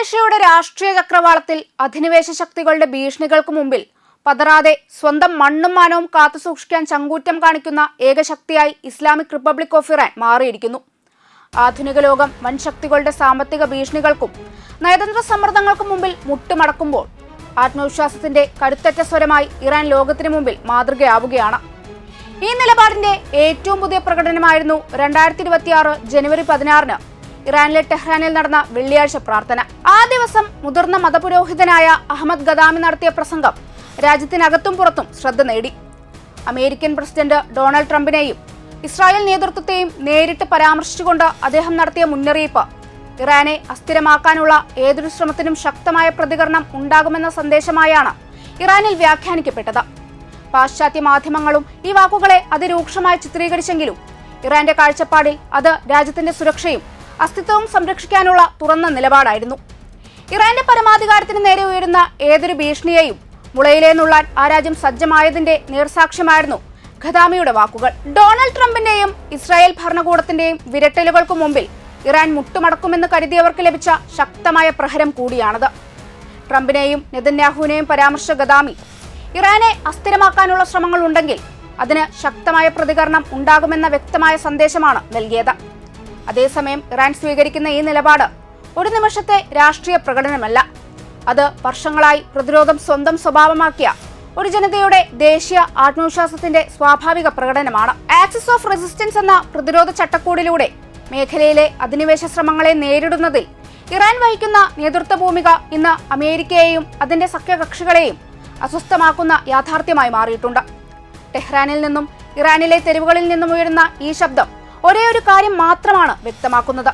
പശ്ചിമേഷ്യയുടെ രാഷ്ട്രീയ ചക്രവാളത്തിൽ അധിനിവേശ ശക്തികളുടെ ഭീഷണികൾക്ക് മുമ്പിൽ പതറാതെ സ്വന്തം മണ്ണും മാനവും കാത്തുസൂക്ഷിക്കാൻ ചങ്കൂറ്റം കാണിക്കുന്ന ഏകശക്തിയായി ഇസ്ലാമിക് റിപ്പബ്ലിക് ഓഫ് ഇറാൻ മാറിയിരിക്കുന്നു. ആധുനിക ലോകം വൻ ശക്തികളുടെ സാമ്പത്തിക ഭീഷണികൾക്കും നയതന്ത്ര സമ്മർദ്ദങ്ങൾക്കും മുമ്പിൽ മുട്ടുമടക്കുമ്പോൾ ആത്മവിശ്വാസത്തിന്റെ കരുത്തറ്റ സ്വരമായി ഇറാൻ ലോകത്തിന് മുമ്പിൽ മാതൃകയാവുകയാണ്. ഈ നിലപാടിന്റെ ഏറ്റവും പുതിയ പ്രകടനമായിരുന്നു രണ്ടായിരത്തി ഇരുപത്തിയാറ് ജനുവരി പതിനാറിന് ഇറാനിലെ ടെഹ്റാനിൽ നടന്ന വെള്ളിയാഴ്ച പ്രാർത്ഥന. ആ ദിവസം മുതിർന്ന മതപുരോഹിതനായ അഹമ്മദ് ഗദാമി നടത്തിയ പ്രസംഗം രാജ്യത്തിനകത്തും പുറത്തും ശ്രദ്ധ നേടി. അമേരിക്കൻ പ്രസിഡന്റ് ഡൊണാൾഡ് ട്രംപിനെയും ഇസ്രായേൽ നേതൃത്വത്തെയും നേരിട്ട് പരാമർശിച്ചുകൊണ്ട് അദ്ദേഹം നടത്തിയ മുന്നറിയിപ്പ്. ഇറാനെ അസ്ഥിരമാക്കാനുള്ള ഏതൊരു ശ്രമത്തിനും ശക്തമായ പ്രതികരണം ഉണ്ടാകുമെന്ന സന്ദേശമായാണ് ഇറാനിൽ വ്യാഖ്യാനിക്കപ്പെട്ടത്. പാശ്ചാത്യ മാധ്യമങ്ങളും ഈ വാക്കുകളെ അതിരൂക്ഷമായി ചിത്രീകരിച്ചെങ്കിലും ഇറാന്റെ കാഴ്ചപ്പാടിൽ അത് രാജ്യത്തിന്റെ സുരക്ഷയും അസ്തിത്വവും സംരക്ഷിക്കാനുള്ള തുറന്ന നിലപാടായിരുന്നു. ഇറാന്റെ പരമാധികാരത്തിന് നേരെ ഉയരുന്ന ഏതൊരു ഭീഷണിയെയും മുളയിലെ നുള്ളാൻ ആ രാജ്യം സജ്ജമായതിന്റെ നേർസാക്ഷ്യമായിരുന്നു ഖദാമിയുടെ വാക്കുകൾ. ഡൊണാൾഡ് ട്രംപിന്റെയും ഇസ്രായേൽ ഭരണകൂടത്തിന്റെയും വിരട്ടലുകൾക്ക് മുമ്പിൽ ഇറാൻ മുട്ടുമടക്കുമെന്ന് കരുതിയവർക്ക് ലഭിച്ച ശക്തമായ പ്രഹരം കൂടിയാണത്. ട്രംപിനെയും നെതന്യാഹുവിനെയും പരാമർശിച്ച ഗദാമി ഇറാനെ അസ്ഥിരമാക്കാനുള്ള ശ്രമങ്ങൾ ഉണ്ടെങ്കിൽ അതിന് ശക്തമായ പ്രതികരണം ഉണ്ടാകുമെന്ന വ്യക്തമായ സന്ദേശമാണ് നൽകിയത്. അതേസമയം ഇറാൻ സ്വീകരിക്കുന്ന ഈ നിലപാട് ഒരു നിമിഷത്തെ രാഷ്ട്രീയ പ്രകടനമല്ല. അത് വർഷങ്ങളായി പ്രതിരോധം സ്വന്തം സ്വഭാവമാക്കിയ ഒരു ജനതയുടെ ദേശീയ ആത്മവിശ്വാസത്തിന്റെ സ്വാഭാവിക പ്രകടനമാണ്. ആക്സിസ് ഓഫ് റെസിസ്റ്റൻസ് എന്ന പ്രതിരോധ ചട്ടക്കൂടിലൂടെ മേഖലയിലെ അധിനിവേശ ശ്രമങ്ങളെ നേരിടുന്നതിൽ ഇറാൻ വഹിക്കുന്ന നേതൃത്വ ഭൂമിക ഇന്ന് അമേരിക്കയെയും അതിന്റെ സഖ്യകക്ഷികളെയും അസ്വസ്ഥമാക്കുന്ന യാഥാർത്ഥ്യമായി മാറിയിട്ടുണ്ട്. ടെഹ്റാനിൽ നിന്നും ഇറാനിലെ തെരുവുകളിൽ നിന്നും ഉയരുന്ന ഈ ശബ്ദം ഒരേ ഒരു കാര്യം മാത്രമാണ് വ്യക്തമാക്കുന്നത്.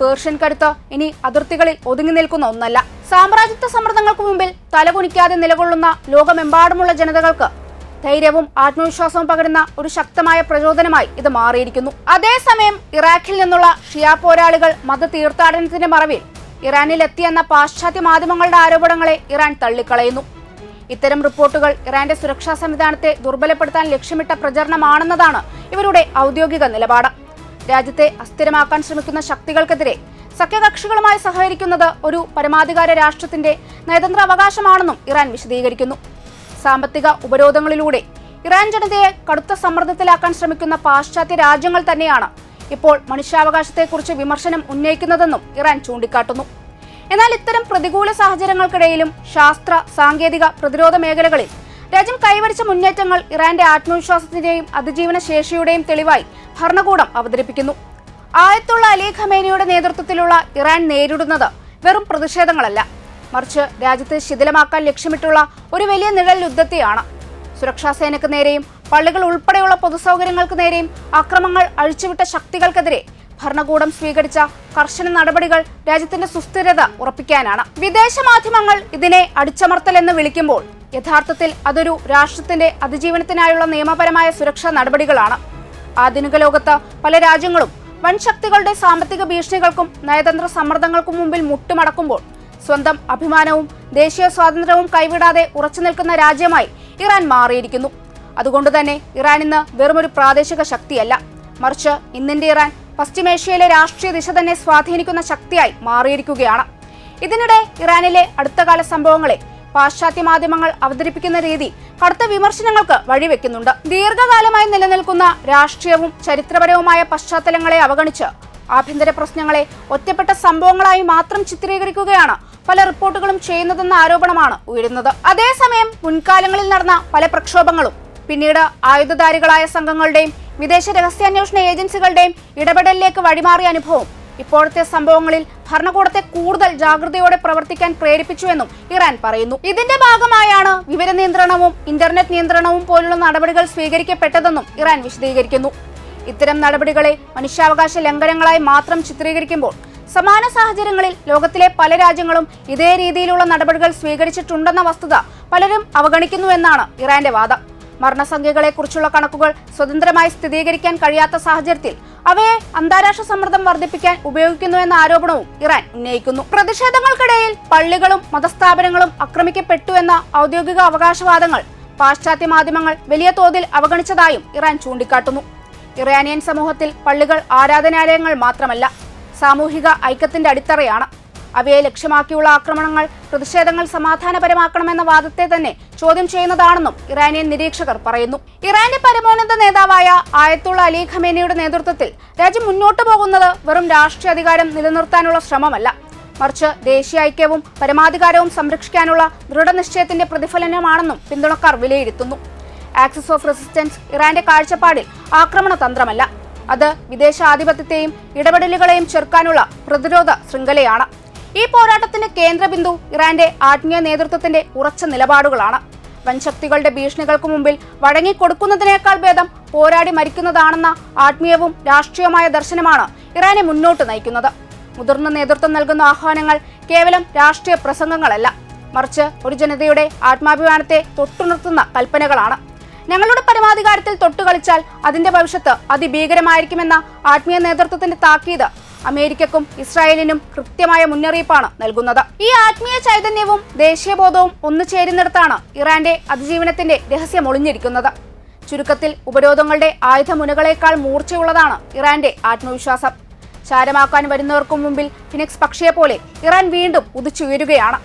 പേർഷ്യൻ കരുത്ത് ഇനി അതിർത്തികളിൽ ഒതുങ്ങി നിൽക്കുന്ന ഒന്നല്ല. സാമ്രാജ്യത്വ സമ്മർദ്ദങ്ങൾക്ക് മുമ്പിൽ തലകുനിക്കാതെ നിലകൊള്ളുന്ന ലോകമെമ്പാടുമുള്ള ജനതകൾക്ക് ധൈര്യവും ആത്മവിശ്വാസവും പകരുന്ന ഒരു ശക്തമായ പ്രചോദനമായി ഇത് മാറിയിരിക്കുന്നു. അതേസമയം ഇറാഖിൽ നിന്നുള്ള ഷിയാ പോരാളികൾ മത തീർത്ഥാടനത്തിന്റെ മറവിൽ ഇറാനിൽ എത്തിയെന്ന പാശ്ചാത്യ മാധ്യമങ്ങളുടെ ആരോപണങ്ങളെ ഇറാൻ തള്ളിക്കളയുന്നു. ഇത്തരം റിപ്പോർട്ടുകൾ ഇറാന്റെ സുരക്ഷാ സംവിധാനത്തെ ദുർബലപ്പെടുത്താൻ ലക്ഷ്യമിട്ട പ്രചരണമാണെന്നതാണ് ഇവരുടെ ഔദ്യോഗിക നിലപാട്. രാജ്യത്തെ അസ്ഥിരമാക്കാൻ ശ്രമിക്കുന്ന ശക്തികൾക്കെതിരെ സഖ്യകക്ഷികളുമായി സഹകരിക്കുന്നത് ഒരു പരമാധികാര രാഷ്ട്രത്തിന്റെ നയതന്ത്ര അവകാശമാണെന്നും ഇറാൻ വിശദീകരിക്കുന്നു. സാമ്പത്തിക ഉപരോധങ്ങളിലൂടെ ഇറാൻ ജനതയെ കടുത്ത സമ്മർദ്ദത്തിലാക്കാൻ ശ്രമിക്കുന്ന പാശ്ചാത്യ രാജ്യങ്ങൾ തന്നെയാണ് ഇപ്പോൾ മനുഷ്യാവകാശത്തെക്കുറിച്ച് വിമർശനം ഉന്നയിക്കുന്നതെന്നും ഇറാൻ ചൂണ്ടിക്കാട്ടുന്നു. എന്നാൽ ഇത്തരം പ്രതികൂല സാഹചര്യങ്ങൾക്കിടയിലും ശാസ്ത്ര സാങ്കേതിക പ്രതിരോധ മേഖലകളിൽ രാജ്യം കൈവരിച്ച മുന്നേറ്റങ്ങൾ ഇറാന്റെ ആത്മവിശ്വാസത്തിന്റെയും അതിജീവന ശേഷിയുടെയും തെളിവായി ഭരണകൂടം അവതരിപ്പിക്കുന്നു. ആയത്തുള്ള അലി ഖമേനിയുടെ നേതൃത്വത്തിലുള്ള ഇറാൻ നേരിടുന്നത് വെറും പ്രതിഷേധങ്ങളല്ല. മറിച്ച് രാജ്യത്തെ ശിഥിലമാക്കാൻ ലക്ഷ്യമിട്ടുള്ള ഒരു വലിയ നിഴൽ യുദ്ധത്തെയാണ്. സുരക്ഷാ സേനയ്ക്ക് നേരെയും പള്ളികൾ ഉൾപ്പെടെയുള്ള പൊതുസൗകര്യങ്ങൾക്ക് നേരെയും അക്രമങ്ങൾ അഴിച്ചുവിട്ട ശക്തികൾക്കെതിരെ ഭരണകൂടം സ്വീകരിച്ച കർശന നടപടികൾ രാജ്യത്തിന്റെ സുസ്ഥിരത ഉറപ്പിക്കാനാണ്. വിദേശ മാധ്യമങ്ങൾ ഇതിനെ അടിച്ചമർത്തൽ എന്ന് വിളിക്കുമ്പോൾ യഥാർത്ഥത്തിൽ അതൊരു രാഷ്ട്രത്തിന്റെ അതിജീവനത്തിനായുള്ള നിയമപരമായ സുരക്ഷാ നടപടികളാണ്. ആധുനിക ലോകത്ത് പല രാജ്യങ്ങളും വൻശക്തികളുടെ സാമ്പത്തിക ഭീഷണികൾക്കും നയതന്ത്ര സമ്മർദ്ദങ്ങൾക്കും മുമ്പിൽ മുട്ടുമടക്കുമ്പോൾ സ്വന്തം അഭിമാനവും ദേശീയ സ്വാതന്ത്ര്യവും കൈവിടാതെ ഉറച്ചു നിൽക്കുന്ന രാജ്യമായി ഇറാൻ മാറിയിരിക്കുന്നു. അതുകൊണ്ട് തന്നെ ഇറാൻ ഇന്ന് വെറുമൊരു പ്രാദേശിക ശക്തിയല്ല. മറിച്ച് ഇന്നിന്റെ ഇറാൻ പശ്ചിമേഷ്യയിലെ രാഷ്ട്രീയ ദിശ തന്നെ സ്വാധീനിക്കുന്ന ശക്തിയായി മാറിയിരിക്കുകയാണ്. ഇതിനിടെ ഇറാനിലെ അടുത്തകാല സംഭവങ്ങളെ പാശ്ചാത്യ മാധ്യമങ്ങൾ അവതരിപ്പിക്കുന്ന രീതി കടുത്ത വിമർശനങ്ങൾക്ക് വഴിവെക്കുന്നുണ്ട്. ദീർഘകാലമായി നിലനിൽക്കുന്ന രാഷ്ട്രീയവും ചരിത്രപരവുമായ പശ്ചാത്തലങ്ങളെ അവഗണിച്ച് ആഭ്യന്തര പ്രശ്നങ്ങളെ ഒറ്റപ്പെട്ട സംഭവങ്ങളായി മാത്രം ചിത്രീകരിക്കുകയാണ് പല റിപ്പോർട്ടുകളും ചെയ്യുന്നതെന്ന ആരോപണമാണ് ഉയരുന്നത്. അതേസമയം മുൻകാലങ്ങളിൽ നടന്ന പല പ്രക്ഷോഭങ്ങളും പിന്നീട് ആയുധധാരികളായ സംഘങ്ങളുടെയും വിദേശ രഹസ്യാന്വേഷണ ഏജൻസികളുടെയും ഇടപെടലിലേക്ക് വഴിമാറിയ അനുഭവം ഇപ്പോഴത്തെ സംഭവങ്ങളിൽ ഭരണകൂടത്തെ കൂടുതൽ ജാഗ്രതയോടെ പ്രവർത്തിക്കാൻ പ്രേരിപ്പിച്ചുവെന്നും ഇറാൻ പറയുന്നു. ഇതിന്റെ ഭാഗമായാണ് വിവര നിയന്ത്രണവും ഇന്റർനെറ്റ് നിയന്ത്രണവും പോലുള്ള നടപടികൾ സ്വീകരിക്കപ്പെട്ടതെന്നും ഇറാൻ വിശദീകരിക്കുന്നു. ഇത്തരം നടപടികളെ മനുഷ്യാവകാശ ലംഘനങ്ങളായി മാത്രം ചിത്രീകരിക്കുമ്പോൾ സമാന സാഹചര്യങ്ങളിൽ ലോകത്തിലെ പല രാജ്യങ്ങളും ഇതേ രീതിയിലുള്ള നടപടികൾ സ്വീകരിച്ചിട്ടുണ്ടെന്ന വസ്തുത പലരും അവഗണിക്കുന്നുവെന്നാണ് ഇറാന്റെ വാദം. മരണസംഖ്യകളെക്കുറിച്ചുള്ള കണക്കുകൾ സ്വതന്ത്രമായി സ്ഥിരീകരിക്കാൻ കഴിയാത്ത സാഹചര്യത്തിൽ അവയെ അന്താരാഷ്ട്ര സമ്മർദ്ദം വർദ്ധിപ്പിക്കാൻ ഉപയോഗിക്കുന്നുവെന്ന ആരോപണവും ഇറാൻ ഉന്നയിക്കുന്നു. പ്രതിഷേധങ്ങൾക്കിടയിൽ പള്ളികളും മതസ്ഥാപനങ്ങളും ആക്രമിക്കപ്പെട്ടു എന്ന ഔദ്യോഗിക അവകാശവാദങ്ങൾ പാശ്ചാത്യ മാധ്യമങ്ങൾ വലിയ തോതിൽ അവഗണിച്ചതായും ഇറാൻ ചൂണ്ടിക്കാട്ടുന്നു. ഇറാനിയൻ സമൂഹത്തിൽ പള്ളികൾ ആരാധനാലയങ്ങൾ മാത്രമല്ല സാമൂഹിക ഐക്യത്തിന്റെ അടിത്തറയാണ്. അവയെ ലക്ഷ്യമാക്കിയുള്ള ആക്രമണങ്ങൾ പ്രതിഷേധങ്ങൾ സമാധാനപരമാക്കണമെന്ന വാദത്തെ തന്നെ ചോദ്യം ചെയ്യുന്നതാണെന്നും ഇറാനിയൻ നിരീക്ഷകർ പറയുന്നു. ഇറാന്റെ പരമോന്നത നേതാവായ ആയത്തുള്ള അലി ഖമേനിയുടെ നേതൃത്വത്തിൽ രാജ്യം മുന്നോട്ടു പോകുന്നത് വെറും രാഷ്ട്രീയ അധികാരം നിലനിർത്താനുള്ള ശ്രമമല്ല. മറിച്ച് ദേശീയ ഐക്യവും പരമാധികാരവും സംരക്ഷിക്കാനുള്ള ദൃഢനിശ്ചയത്തിന്റെ പ്രതിഫലനമാണെന്നും പിന്തുണക്കാർ വിലയിരുത്തുന്നു. ആക്സിസ് ഓഫ് റെസിസ്റ്റൻസ് ഇറാന്റെ കാഴ്ചപ്പാടിൽ ആക്രമണ തന്ത്രമല്ല. അത് വിദേശാധിപത്യത്തെയും ഇടപെടലുകളെയും ചെറുക്കാനുള്ള പ്രതിരോധ ശൃംഖലയാണ്. ഈ പോരാട്ടത്തിന്റെ കേന്ദ്രബിന്ദു ഇറാന്റെ ആത്മീയ നേതൃത്വത്തിന്റെ ഉറച്ച നിലപാടുകളാണ്. വൻശക്തികളുടെ ഭീഷണികൾക്ക് മുമ്പിൽ വഴങ്ങിക്കൊടുക്കുന്നതിനേക്കാൾ ഭേദം പോരാടി മരിക്കുന്നതാണെന്ന ആത്മീയവും രാഷ്ട്രീയമായ ദർശനമാണ് ഇറാനെ മുന്നോട്ട് നയിക്കുന്നത്. മുതിർന്ന നേതൃത്വം നൽകുന്ന ആഹ്വാനങ്ങൾ കേവലം രാഷ്ട്രീയ പ്രസംഗങ്ങളല്ല മറിച്ച് ഒരു ജനതയുടെ ആത്മാഭിമാനത്തെ തൊട്ടുണർത്തുന്ന കൽപ്പനകളാണ്. ഞങ്ങളുടെ പരമാധികാരത്തിൽ തൊട്ടുകളിച്ചാൽ അതിന്റെ ഭവിഷ്യത്ത് അതിഭീകരമായിരിക്കുമെന്ന ആത്മീയ നേതൃത്വത്തിന്റെ താക്കീത് അമേരിക്കക്കും ഇസ്രായേലിനും കൃത്യമായ മുന്നറിയിപ്പാണ് നൽകുന്നത്. ഈ ആത്മീയ ചൈതന്യവും ദേശീയബോധവും ഒന്നു ചേരുന്നിടത്താണ് ഇറാന്റെ അതിജീവനത്തിന്റെ രഹസ്യം ഒളിഞ്ഞിരിക്കുന്നത്. ചുരുക്കത്തിൽ ഉപരോധങ്ങളുടെ ആയുധമുനകളേക്കാൾ മൂർച്ചയുള്ളതാണ് ഇറാന്റെ ആത്മവിശ്വാസം. ചാരമാക്കാൻ വരുന്നവർക്കും മുമ്പിൽ ഫിനിക്സ് പക്ഷിയെ പോലെ ഇറാൻ വീണ്ടും ഉദിച്ചുയരുകയാണ്.